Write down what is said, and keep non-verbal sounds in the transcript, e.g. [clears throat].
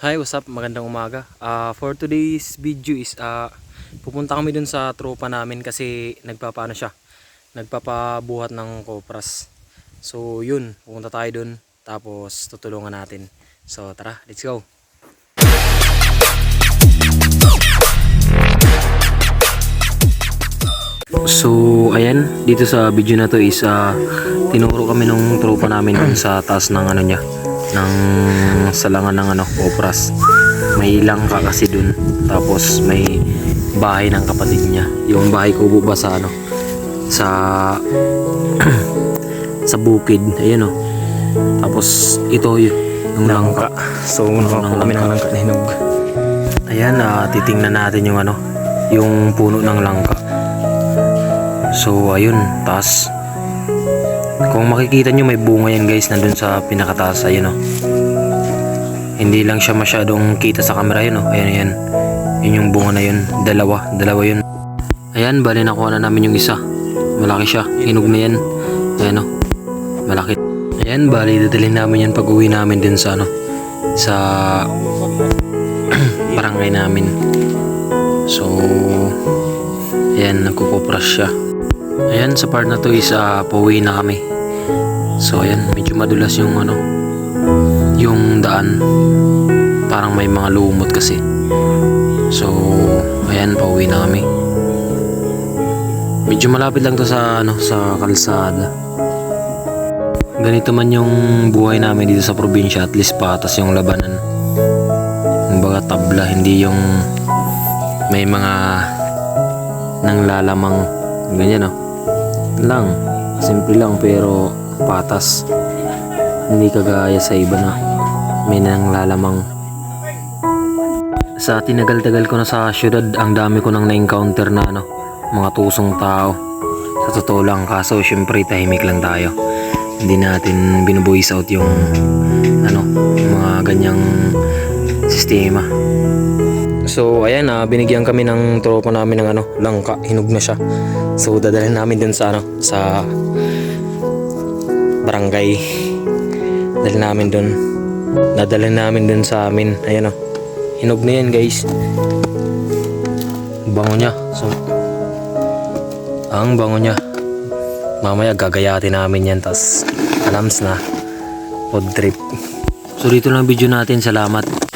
Hi, what's up? Magandang umaga. Ah, for today's video is ah pupunta kami dun sa tropa namin kasi nagpapaano siya. Nagpapabuhat ng kopras. So, yun, pupunta tayo dun tapos tutulungan natin. So, tara, let's go. So, ayan, dito sa video na to is ah, tinuro kami nung tropa namin sa taas ng ano niya, ng salangan ng ano, opras. May langka kasi dun. Tapos may bahay ng kapatid niya. Yung bahay kubo ba sa ano, sa [clears throat] sa bukid. Ayan oh. Tapos ito yung langka. So, nakuha kami ng langka na hinog. Ayan, ah, titingnan natin yung ano, yung puno ng langka. So, ayun, taas. Kung makikita nyo, may bunga yan guys, nandun sa pinakataas, ayun o. Hindi lang siya masyadong kita sa camera yun o. Ayan, ayan. Yun yung bunga na yun. Dalawa, dalawa yun. Ayan, bali nakuha na namin yung isa. Malaki siya, hinog na yan. Ayan o, malaki. Ayan, bali dadalhin namin yan pag uwi namin din sa ano, sa [clears throat] barangay namin. So, ayan, nagkukupras siya. Ayan, sa part na to is uh, pauwi na kami. So, ayan, medyo madulas yung ano, yung daan. Parang may mga lumot kasi. So, ayan, pauwi na kami. Medyo malapit lang to sa ano, sa kalsada. Ganito man yung buhay namin dito sa probinsya, at least patas yung labanan. Kumbaga tabla, hindi yung may mga nanglalamang ganyan oh. Lang, simple lang pero patas. Hindi kagaya sa iba na may nanglalamang. Sa tinagal-tagal ko na sa syudad, ang dami ko nang na-encounter na ano, mga tusong tao. Sa totoo lang, kaso syempre tahimik lang tayo. Hindi natin binuvoice out yung ano, mga ganyang sistema. So ayan na binigyan kami ng tropa namin ng ano, langka, hinog na siya. So dadalhin namin dun sa ano, sa barangay. Dalhin namin dun. Dadalhin namin dun sa amin. Ayan o. Hinog na yan guys. Bango niya. So, ang bango niya. Mamaya gagayatin namin yan. tas alams na. Road trip. So dito lang video natin. Salamat.